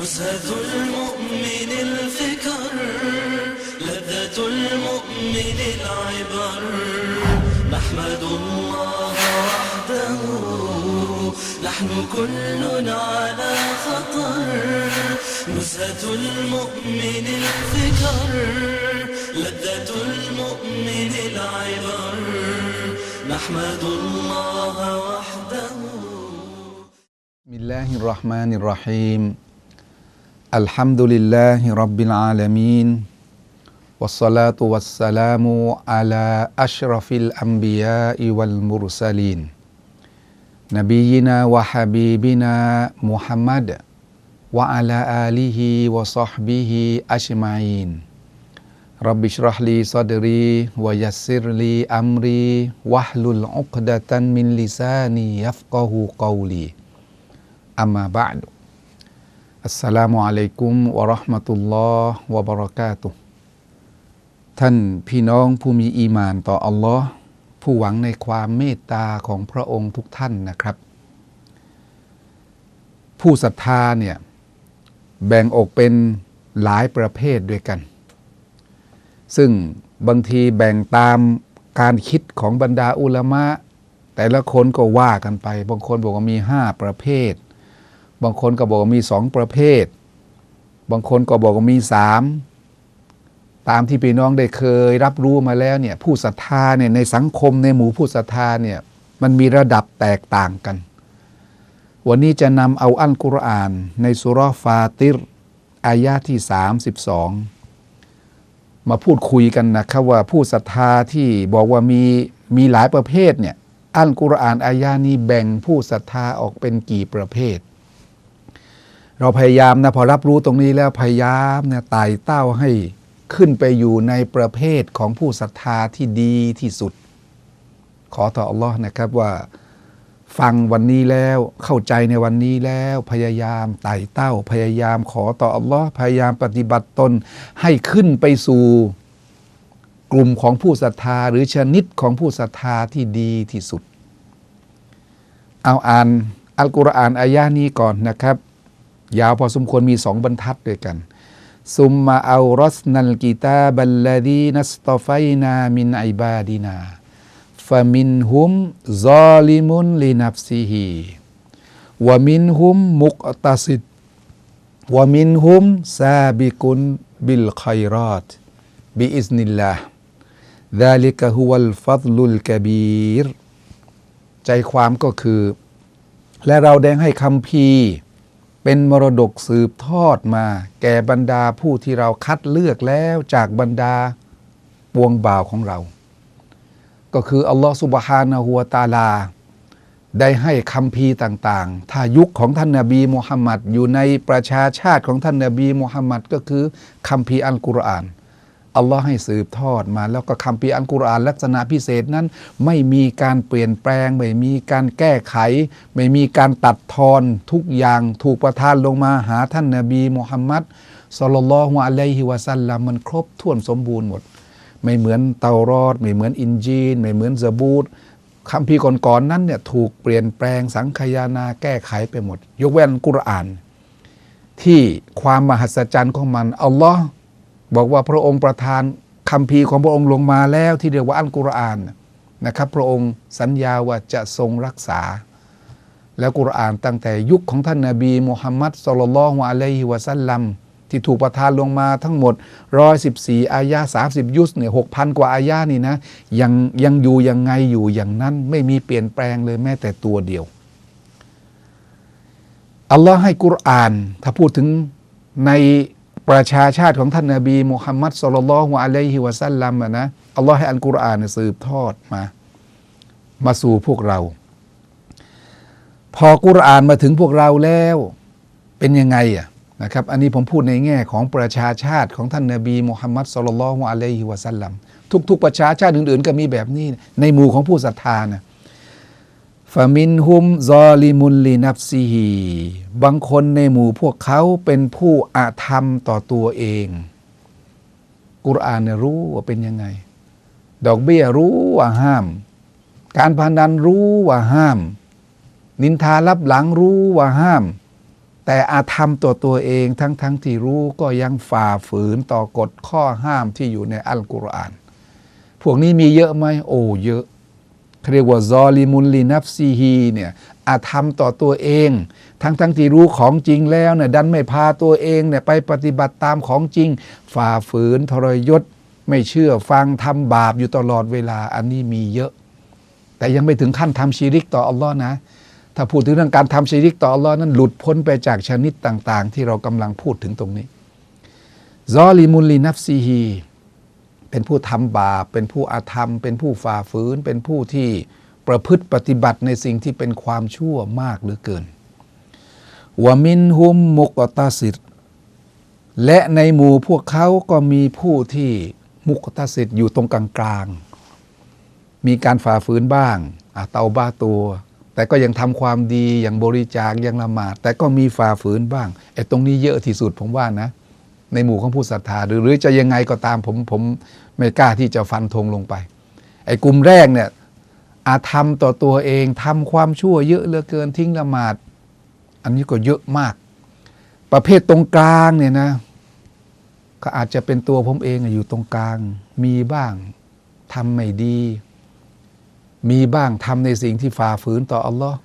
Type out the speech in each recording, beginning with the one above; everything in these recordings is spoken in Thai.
نزهة المؤمن الفكر لذة المؤمن العبر. نحمد الله وحده نحن كلنا على خطر. نزهة المؤمن الفكر لذة المؤمن العبر. نحمد الله وحده. بسم الله الرحمن الرحيم. الحمد لله رب العالمين والصلاة والسلام على أشرف الأنبياء والمرسلين. نبينا وحبيبنا محمد وعلى آله وصحبه أجمعين. رب اشرح لي صدري ويسر لي أمري واحلل عقدة من لساني يفقه قولي. أما بعد. อัสสลามุอะลัยกุมวะเราะห์มะตุลลอฮ์วะบะเราะกาตุท่านพี่น้องผู้มีอีมานต่ออัลลอฮ์ผู้หวังในความเมตตาของพระองค์ทุกท่านนะครับ ผู้ศรัทธาเนี่ยแบ่งออกเป็นหลายประเภทด้วยกัน ซึ่งบางทีแบ่งตามการคิดของบรรดาอุลามะ แต่ละคนก็ว่ากันไป บางคนบอกว่ามีห้าประเภท บางคนก็บอกว่ามีสองประเภท บางคนก็บอกว่ามีสามตามที่พี่น้องได้เคยรับรู้มาแล้วเนี่ยผู้ศรัทธาเนี่ยในสังคมในหมู่ผู้ศรัทธาเนี่ยมันมีระดับแตกต่างกัน วันนี้จะนำเอาอัลกุรอาน ในสุราะห์ฟาติรอายะที่ 32 มาพูดคุยกันนะครับว่าผู้ศรัทธาที่บอกว่ามีมีหลายประเภทเนี่ยอัลกุรอานอายานี้แบ่งผู้ศรัทธาออกเป็นกี่ประเภท เราพยายามนะพอรับรู้ตรงนี้แล้วพยายามเนี่ยไต่เต้าให้ขึ้นไปอยู่ในประเภทของผู้ศรัทธาที่ดีที่สุด ขอต่ออัลลอฮ์นะครับว่า ฟังวันนี้แล้วเข้าใจในวันนี้แล้วพยายามไต่เต้า พยายามขอต่ออัลลอฮ์พยายามปฏิบัติตนให้ขึ้นไปสู่กลุ่มของผู้ศรัทธาหรือชนิดของผู้ศรัทธาที่ดีที่สุด เอาอ่านอัลกุรอานอายะนี้ก่อนนะครับ ยาวพอสมควรมีสองบรรทัดด้วยกัน ซุมมาเอารสนัลกิตาบัลลดีนัสตอไฟนามินไอบาดินาฟามินฮุมซอลิมุนลินับซิฮีวะมินฮุมมุกตัสิดวะมินฮุมซาบิกุนบิลขัยรอตบิอิสนิลลาห์ ذلك هو الفضل الكبير ใจความก็คือ และเราได้ให้คำพีร์ เป็นมรดกสืบทอดมา แก่บรรดาผู้ที่เราคัดเลือกแล้วจากบรรดาปวงบ่าวของเรา ก็คืออัลลอฮฺสุบฮานาหัวตาลา ได้ให้คำพีต่างๆ ถ้ายุคของท่านนาบีมุฮัมมัดอยู่ในประชาชาติของท่านนาบีมุฮัมมัดก็คือคำพีอัลกุรอาน อัลลอฮ์ให้สืบทอดมา แล้วก็คำพีอัลกุรอานลักษณะพิเศษนั้น ไม่มีการเปลี่ยนแปลง ไม่มีการแก้ไข ไม่มีการตัดทอนทุกอย่างถูกประทานลงมาหาท่านนาบีมุฮัมมัดสลลัลลอฮุอะลัยฮิวะสัลลัมมันครบถ้วนสมบูรณ์หมด ไม่เหมือนเตารอด ไม่เหมือนอินจีน ไม่เหมือนซะบูตคำพีก่อนๆนั้นเนี่ยถูกเปลี่ยนแปลงสังคายานาแก้ไขไปหมด ยกเว้นกุรอาน ที่ความมหัศจรรย์ของมันอัลลอฮ์ บอกว่าพระองค์ประทานคำพีของพระองค์ลงมาแล้วที่เรียกว่าอัลกุรอานนะครับ พระองค์สัญญาว่าจะทรงรักษา แล้วกุรอานตั้งแต่ยุคของท่านนาบีมุฮัมมัดสุลลัลฮุอะลัยฮิวะสัลลัมที่ถูกประทานลงมาทั้งหมด 114 อายะ30 ยุสเนี่ย6,000 กว่าอายะนี่นะ ยังยังอยู่ยังไงอยู่อย่างนั้น ไม่มีเปลี่ยนแปลงเลยแม้แต่ตัวเดียว อัลลอฮ์ให้กุรอาน ถ้าพูดถึงใน ประชาชาติของท่านนาบีมุฮัมมัดสุลลัลฮุอะลัยฮิวะสัลลัมนะอัลลอฮ์ให้อัลกุรอานสืบทอดมา มาสู่พวกเรา พอกุรอานมาถึงพวกเราแล้วเป็นยังไงอะนะครับ อันนี้ผมพูดในแง่ของประชาชาติของท่านนาบีมุฮัมมัดสุลลัลฮุอะลัยฮิวะสัลลัมทุกๆประชาชาติอื่นๆ ก็มีแบบนี้ ในหมู่ของผู้ศรัทธานะ ฟามินฮุมซอลิมุลลีนับซีฮีบางคนในหมู่พวกเขาเป็นผู้อาธรรมต่อตัวเอง กุรอานเนี่ยรู้ว่าเป็นยังไง ดอกเบี้ยรู้ว่าห้าม การพนันรู้ว่าห้าม นินทารับหลังรู้ว่าห้าม แต่อาธรรมตัวตัวเองทั้งทั้งที่รู้ก็ยังฝ่าฝืนต่อกฎข้อห้ามที่อยู่ในอัลกุรอาน พวกนี้มีเยอะไหมโอ้เยอะ เขาเรียกว่าซอลิมุลลีนัฟซีฮีเนี่ยอาธรรมต่อตัวเอง ทั้งทั้งที่รู้ของจริงแล้วเนี่ยดันไม่พาตัวเองเนี่ยไปปฏิบัติตามของจริง ฝ่าฝืนทรยศ ไม่เชื่อฟังทำบาปอยู่ตลอดเวลาอันนี้มีเยอะ แต่ยังไม่ถึงขั้นทำชีริกต่ออัลลอฮ์นะ ถ้าพูดถึงเรื่องการทำชีริกต่ออัลลอฮ์นั้นหลุดพ้นไปจากชนิดต่าง ๆ ที่เรากำลังพูดถึงตรงนี้ซอลิมุลลีนัฟซีฮี เป็นผู้ทำบาปเป็นผู้อาธรรม เป็นผู้ฝ่าฝืน เป็นผู้ที่ประพฤติปฏิบัติในสิ่งที่เป็นความชั่วมากเหลือเกินวามินฮุมมุกตาสิดและในหมู่พวกเขาก็มีผู้ที่มุกตาสิดอยู่ตรงกลางๆ มีการฝ่าฝืนบ้างอะเตาบ้าตัว แต่ก็ยังทำความดีอย่างบริจาคยังละหมาด แต่ก็มีฝ่าฝืนบ้างไอ้ตรงนี้เยอะที่สุดผมว่านะ ในหมู่ของผู้ศรัทธาหรือหรือจะยังไงก็ตามผมผมไม่กล้าที่จะฟันธงลงไป ไอ้กลุ่มแรกเนี่ยอาธรรมต่อตัวเองทำความชั่วเยอะเหลือเกินทิ้งละหมาด อันนี้ก็เยอะมาก ประเภทตรงกลางเนี่ยนะ ก็อาจจะเป็นตัวผมเองอะอยู่ตรงกลาง มีบ้างทำไม่ดี มีบ้างทำในสิ่งที่ฝ่าฝืนต่ออัลลอฮ์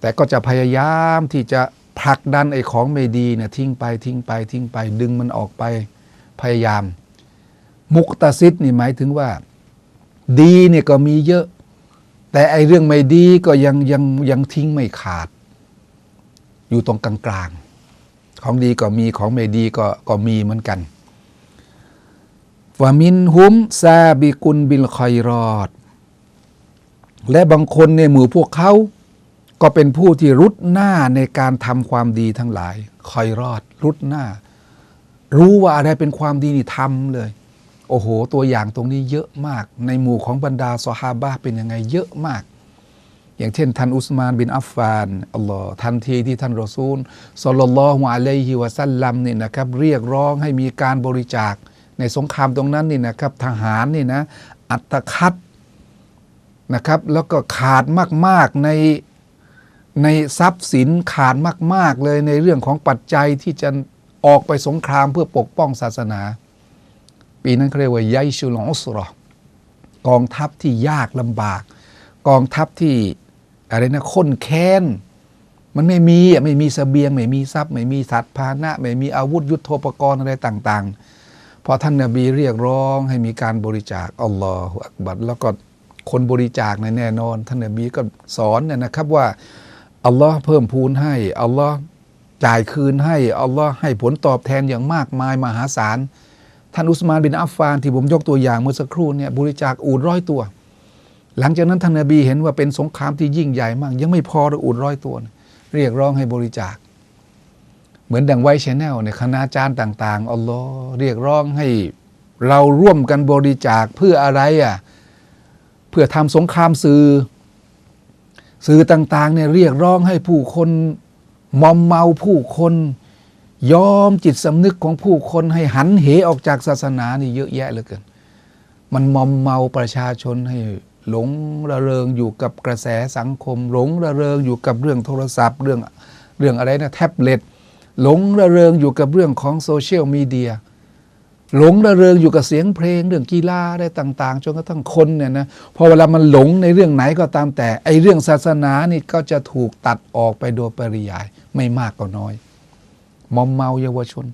แต่ก็จะพยายามที่จะ ผลักดันไอ้ของไม่ดีเนี่ยทิ้งไปทิ้งไปทิ้งไป ดึงมันออกไปพยายาม มุกตาซิดนี่หมายถึงว่า ดีเนี่ยก็มีเยอะ แต่ไอ้เรื่องไม่ดีก็ยังยังยังทิ้งไม่ขาด อยู่ตรงกลางๆของดีก็มีของไม่ดีก็ก็มีเหมือนกันวามินฮุมซาบิกุนบิลคอยรอด และบางคนในหมู่พวกเขา ก็เป็นผู้ที่รุดหน้าในการทำความดีทั้งหลาย คอยรอด รุดหน้า รู้ว่าอะไรเป็นความดีนี่ทำเลย โอ้โห ตัวอย่างตรงนี้เยอะมาก ในหมู่ของบรรดาซอฮาบะเป็นยังไงเยอะมาก อย่างเช่น ท่านอุสมานบินอัฟฟานอัลลอฮ์ทันทีที่ท่านรอซูลสลลัลลอฮุอะลัยฮิวะสัลลัมนี่นะครับ เรียกร้องให้มีการบริจาค ในสงครามตรงนั้นนี่นะครับ ทหารนี่นะ อัตคัดนะครับ แล้วก็ขาดมากๆใน ในทรัพย์สินขาดมาก ๆ เลยในเรื่องของปัจจัยที่จะออกไปสงครามเพื่อปกป้องศาสนา ปีนั้นเขาเรียกว่ายัยชุลอสรอกองทัพที่ยากลำบาก กองทัพที่อะไรนะข้นแค้น มันไม่มีอะไม่มีสเสบียง ไม่มีทรัพย์ ไม่มีสัตว์พาหนะ ไม่มีอาวุธยุโทโธปกรณ์อะไรต่าง ๆ พอท่านนบีเรียกร้องให้มีการบริจาคอัลลอฮฺอักบัดแล้วก็คนบริจาคเนี่ยแน่นอน ท่านนบีก็สอนนนะครับว่า อัลลอฮ์เพิ่มพูนให้ อัลลอฮ์จ่ายคืนให้ อัลลอฮ์ให้ผลตอบแทนอย่างมากมายมหาศาล ท่านอุสมานบินอัฟฟานที่ผมยกตัวอย่างเมื่อสักครู่เนี่ยบริจาคอูดร้อยตัว หลังจากนั้นท่านนบีเห็นว่าเป็นสงครามที่ยิ่งใหญ่มาก ยังไม่พอเลยอูดร้อยตัว เรียกร้องให้บริจาค เหมือนดังไวชแนลเนี่ยคณาจารย์ต่างๆอัลลอฮ์เรียกร้องให้เราร่วมกันบริจาคเพื่ออะไรอะเพื่อทำสงครามสื่อ สื่อต่างๆเนี่ยเรียกร้องให้ผู้คนมอมเมาผู้คนยอมจิตสำนึกของผู้คนให้หันเหออกจากศาสนานี่เยอะแยะเหลือเกิน มันมอมเมาประชาชนให้หลงระเริงอยู่กับกระแสสังคม หลงระเริงอยู่กับเรื่องโทรศัพท์ เรื่องเรื่องอะไรนะแท็บเล็ตหลงระเริงอยู่กับเรื่องของโซเชียลมีเดีย หลงระเริงอยู่กับเสียงเพลงเรื่องกีฬาได้ต่าง ๆ จนกระทั่งคนเนี่ยนะพอเวลามันหลงในเรื่องไหนก็ตามแต่ไอเรื่องศาสนานี่ก็จะถูกตัดออกไปโดยปริยายไม่มากก็น้อย มอมเมาเยาวชน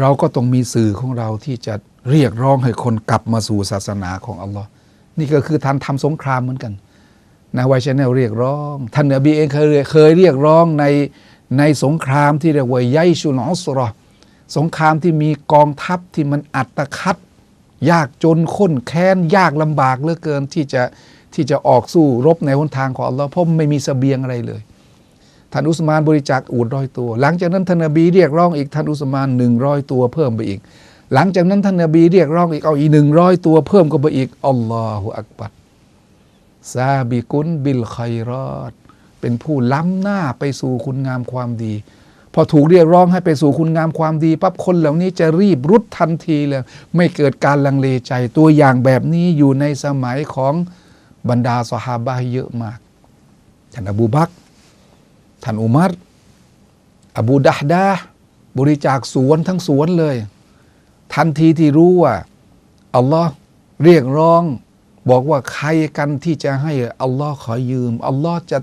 เราก็ต้องมีสื่อของเราที่จะเรียกร้องให้คนกลับมาสู่ศาสนาของอัลลอฮ์นี่ก็คือทานทำสงครามเหมือนกันนะไวชแนลเรียกร้อง ท่านนบีเองเคยเคยเรียกร้องในในสงครามที่เรียกว่ายัยชุลอสรอ สงครามที่มีกองทัพที่มันอัตคัด ยากจนข้นแค้น ยากลำบากเหลือเกินที่จะที่จะออกสู้รบในหนทางของอัลลอฮ์เพราะไม่มีสเสบียงอะไรเลยท่านอุสมานบริจาคอูดร้อยตัว หลังจากนั้นท่านนบีเรียกร้องอีกท่านอุสมานหนึ่งร้อยตัวเพิ่มไปอีก หลังจากนั้นท่านนบีเรียกร้องอีกเอาอีกหนึ่งร้อยตัวเพิ่มก็ไปอีกอัลลอฮฺอักบัรซาบิกุนบิลไครอดเป็นผู้ล้ำหน้าไปสู่คุณงามความดี พอถูกเรียกร้องให้ไปสู่คุณงามความดีปั๊บคนเหล่านี้จะรีบรุดทันทีเลย ไม่เกิดการลังเลใจ ตัวอย่างแบบนี้อยู่ในสมัยของบรรดาสหาบะเยอะมากท่านอบูบักท่านอุมัรอบูดะดาบริจาคสวนทั้งสวนเลย ทันทีที่รู้ว่าอัลลอฮ์เรียกร้องบอกว่าใครกันที่จะให้อัลลอฮ์ขอยืมอัลลอฮ์จะ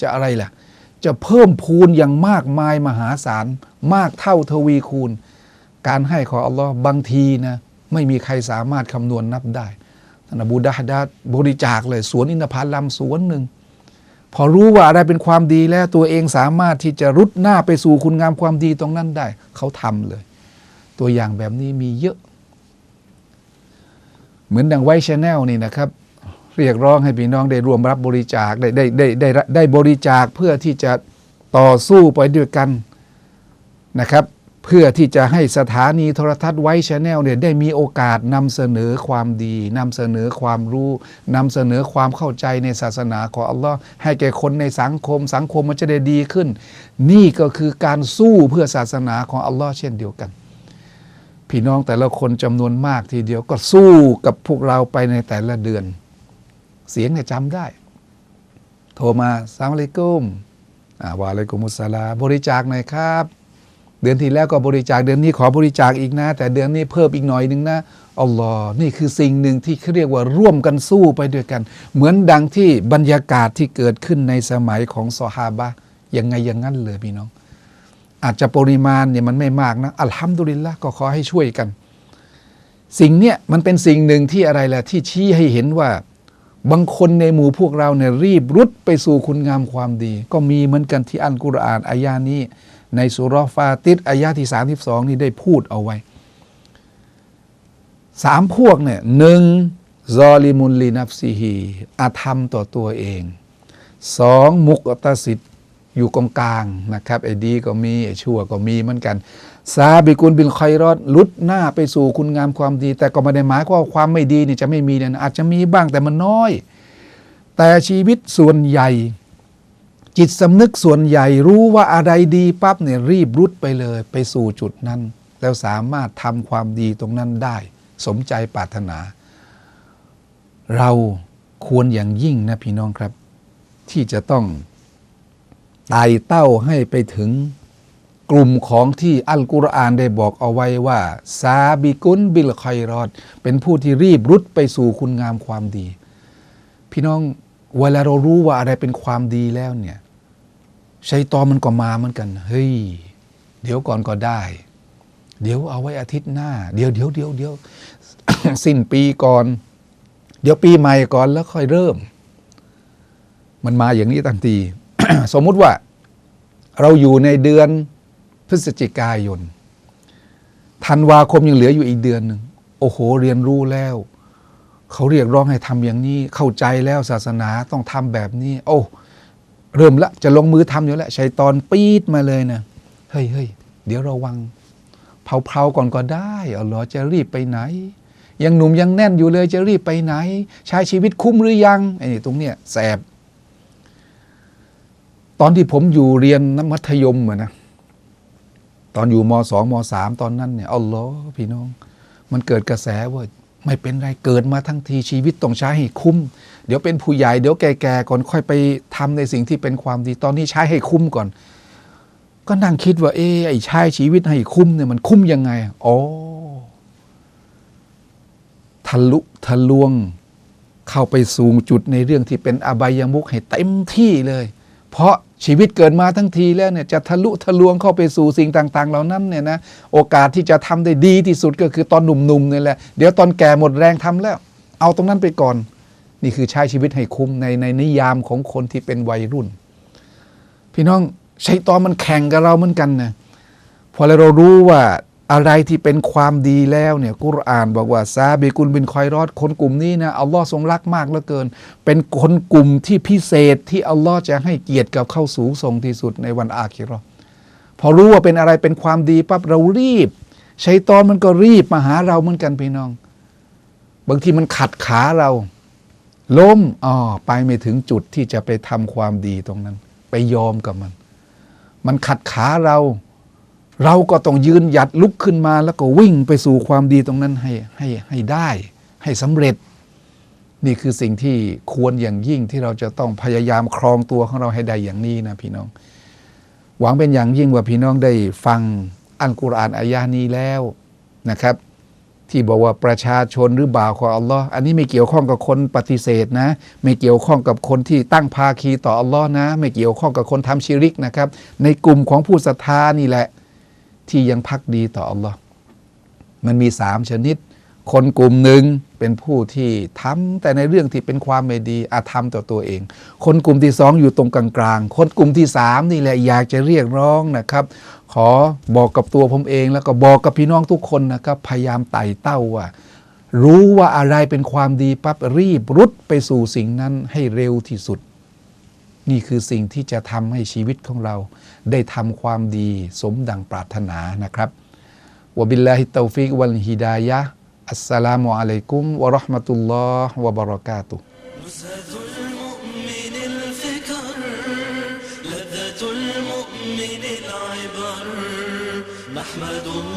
จะอะไรล่ะ จะเพิ่มพูนอย่างมากมายมหาศาลมากเท่าทวีคูณ การให้ของอัลลอฮ์บางทีนะไม่มีใครสามารถคำนวณนับได้ท่านอบูดะห์ดาบริจาคเลยสวนอินทผลัมสวนหนึ่ง พอรู้ว่าอะไรเป็นความดีแล้วตัวเองสามารถที่จะรุดหน้าไปสู่คุณงามความดีตรงนั้นได้ เขาทำเลย ตัวอย่างแบบนี้มีเยอะ เหมือนดังไวชแนลนี่นะครับ เรียกร้องให้พี่น้องได้รวมรับบริจาคได้ได้ได้ได้ได้ได้บริจาคเพื่อที่จะต่อสู้ไปด้วยกันนะครับ เพื่อที่จะให้สถานีโทรทัศน์ไว้ชแนลเนี่ยได้มีโอกาสนำเสนอความดีนำเสนอความรู้นำเสนอความเข้าใจในศาสนาของอัลลอฮ์ให้แก่คนในสังคม สังคมมันจะได้ดีขึ้น นี่ก็คือการสู้เพื่อศาสนาของอัลลอฮ์เช่นเดียวกันพี่น้องแต่ละคนจำนวนมากทีเดียวก็สู้กับพวกเราไปในแต่ละเดือน เสียงเนี่ยจำได้ โทรมาสลามอะลัยกุมอ่าวะอะลัยกุมุสลาบริจาคหน่อยครับ เดือนที่แล้วก็บริจาคเดือนนี้ขอบริจาคอีกนะ แต่เดือนนี้เพิ่มอีกหน่อยหนึงนะอัลลอฮ์นี่คือสิ่งหนึ่งที่เขาเรียกว่าร่วมกันสู้ไปด้วยกัน เหมือนดังที่บรรยากาศที่เกิดขึ้นในสมัยของซอฮาบะยังไงอย่างนั้นเลยพี่น้อง อาจจะปริมาณเนี่ยมันไม่มากนะอัลฮัมดุลิลละก็ขอให้ช่วยกัน สิ่งเนี้ยมันเป็นสิ่งหนึ่งที่อะไรแหละที่ชี้ให้เห็นว่า บางคนในหมู่พวกเราเนี่ยรีบรุดไปสู่คุณงามความดี ก็มีเหมือนกันที่อันกุรอานอายานี้ ในสุราะห์ฟาติดอายาที่ 32 นี่ได้พูดเอาไว้สามพวกเนี่ยหนึ่งซอลิมุลลีนับซีฮีอาธรรมต่อตัวเองสองมุกตสิทธิ อยู่กองกลางนะครับไอ้ดีก็มีไอ้ชั่วก็มีเหมือนกันซาบิกุลบินคอยรอดลุดหน้าไปสู่คุณงามความดี แต่ก็ไม่ได้หมายความว่าความไม่ดีนี่จะไม่มีเนี่ยอาจจะมีบ้างแต่มันน้อย แต่ชีวิตส่วนใหญ่ จิตสำนึกส่วนใหญ่รู้ว่าอะไรดีปั๊บเนี่ยรีบรุดไปเลย ไปสู่จุดนั้น แล้วสามารถทำความดีตรงนั้นได้ สมใจปรารถนา เราควรอย่างยิ่งนะพี่น้องครับ ที่จะต้อง ไต่เต้าให้ไปถึงกลุ่มของที่อัลกุรอานได้บอกเอาไว้ว่า ซาบิกุนบิลคอยรอด เป็นผู้ที่รีบรุดไปสู่คุณงามความดี พี่น้องเวลาเรารู้ว่าอะไรเป็นความดีแล้วเนี่ยชัยตอมันก็มาเหมือนกัน เฮ้ย เดี๋ยวก่อนก็ได้ เดี๋ยวเอาไว้อาทิตย์หน้า เดี๋ยวเดี๋ยวเดี๋ยวเดี๋ยวสิ้นปีก่อน เดี๋ยวปีใหม่ก่อนแล้วค่อยเริ่ม มันมาอย่างนี้ทันที สมมุติว่าเราอยู่ในเดือนพฤศจิกายนธันวาคมยังเหลืออยู่อีกเดือนหนึ่งโอ้โห เรียนรู้แล้ว เขาเรียกร้องให้ทำอย่างนี้ เข้าใจแล้วศาสนาต้องทำแบบนี้ โอ้ เริ่มละ จะลงมือทำอยู่แล้วชัยตอนปีดมาเลยนะเฮ้ยเฮ้ยเดี๋ยวระวังเผาๆก่อนก็ได้เอาหรอจะรีบไปไหน ยังหนุ่มยังแน่นอยู่เลยจะรีบไปไหน ใช้ชีวิตคุ้มหรือยังไอ้นี่ตรงเนี้ยแสบ ตอนที่ผมอยู่เรียนนมัธยมอะนะตอนอยู่มสองมสามตอนนั้นเนี่ยเอาเหรอพี่น้อง มันเกิดกระแสว่าไม่เป็นไรเกิดมาทั้งทีชีวิตต้องใช้ให้คุ้ม เดี๋ยวเป็นผู้ใหญ่เดี๋ยวแก่ๆก่อนค่อยไปทำในสิ่งที่เป็นความดีตอนนี้ใช้ให้คุ้มก่อน ก็นั่งคิดว่า เออไอ้ใช้ชีวิตให้คุ้มเนี่ยมันคุ้มยังไงอ๋อทะลุทะลวง เข้าไปสู่จุดในเรื่องที่เป็นอบายมุขให้เต็มที่เลย เพราะชีวิตเกิดมาทั้งทีแล้วเนี่ยจะทะลุทะลวงเข้าไปสู่สิ่งต่าง ๆ เหล่านั้นเนี่ยนะโอกาสที่จะทำได้ดีที่สุดก็คือตอนหนุ่มๆเนี่ยแหละเดี๋ยวตอนแก่หมดแรงทำแล้ว เอาตรงนั้นไปก่อน นี่คือใช้ชีวิตให้คุ้มในในนิยามของคนที่เป็นวัยรุ่น พี่น้องใชัยตอนมันแข่งกับเราเหมือนกันนะพอเรารู้ว่า อะไรที่เป็นความดีแล้วเนี่ยกุรอานบอกว่าซาบิกุลบินคอยรอดคนกลุ่มนี้นะอัลลอฮ์ทรงรักมากเหลือเกิน เป็นคนกลุ่มที่พิเศษที่อัลลอฮ์จะให้เกียรติกับเข้าสูงส่งที่สุดในวันอาคิราะห์พอรู้ว่าเป็นอะไรเป็นความดีปั๊บเรารีบชัยตอนมันก็รีบมาหาเราเหมือนกันพี่น้อง บางทีมันขัดขาเรา ล้มอ๋อไปไม่ถึงจุดที่จะไปทำความดีตรงนั้น ไปยอมกับมัน มันขัดขาเรา เราก็ต้องยืนหยัดลุกขึ้นมา แล้วก็วิ่งไปสู่ความดีตรงนั้นให้ให้ให้ได้ให้สำเร็จ นี่คือสิ่งที่ควรอย่างยิ่งที่เราจะต้องพยายามครองตัวของเราให้ได้อย่างนี้นะพี่น้อง หวังเป็นอย่างยิ่งว่าพี่น้องได้ฟังอัลกุรอานอายานี้แล้วนะครับ ที่บอกว่าประชาชนหรือบ่าวของอัลลอฮ์อันนี้ไม่เกี่ยวข้องกับคนปฏิเสธนะ ไม่เกี่ยวข้องกับคนที่ตั้งภาคีต่ออัลลอฮ์นะ ไม่เกี่ยวข้องกับคนทำชิริกนะครับ ในกลุ่มของผู้ศรัทธานี่แหละ ที่ยังพักดีต่ออัลลอฮ์มันมีสามชนิด คนกลุ่มหนึ่งเป็นผู้ที่ทำแต่ในเรื่องที่เป็นความไม่ดีอาธรรมต่อตัวเอง คนกลุ่มที่สองอยู่ตรงกลางๆ คนกลุ่มที่สามนี่แหละอยากจะเรียกร้องนะครับ ขอบอกกับตัวผมเอง แล้วก็บอกกับพี่น้องทุกคนนะครับพยายามไต่เต้าว่ารู้ว่าอะไรเป็นความดีปั๊บรีบรุดไปสู่สิ่งนั้นให้เร็วที่สุด นี่คือสิ่งที่จะทำให้ชีวิตของเรา ได้ทำความดีสมดังปรารถนานะครับวะบิลลาฮิตตอฟิกวัลฮิดายะห์อัสสลามุอะลัยกุมวะเราะห์มะตุลลอฮ์วะบะเราะกาตุฮ์ نزهة المؤمن الفكر لذة المؤمن العبر نحمد الله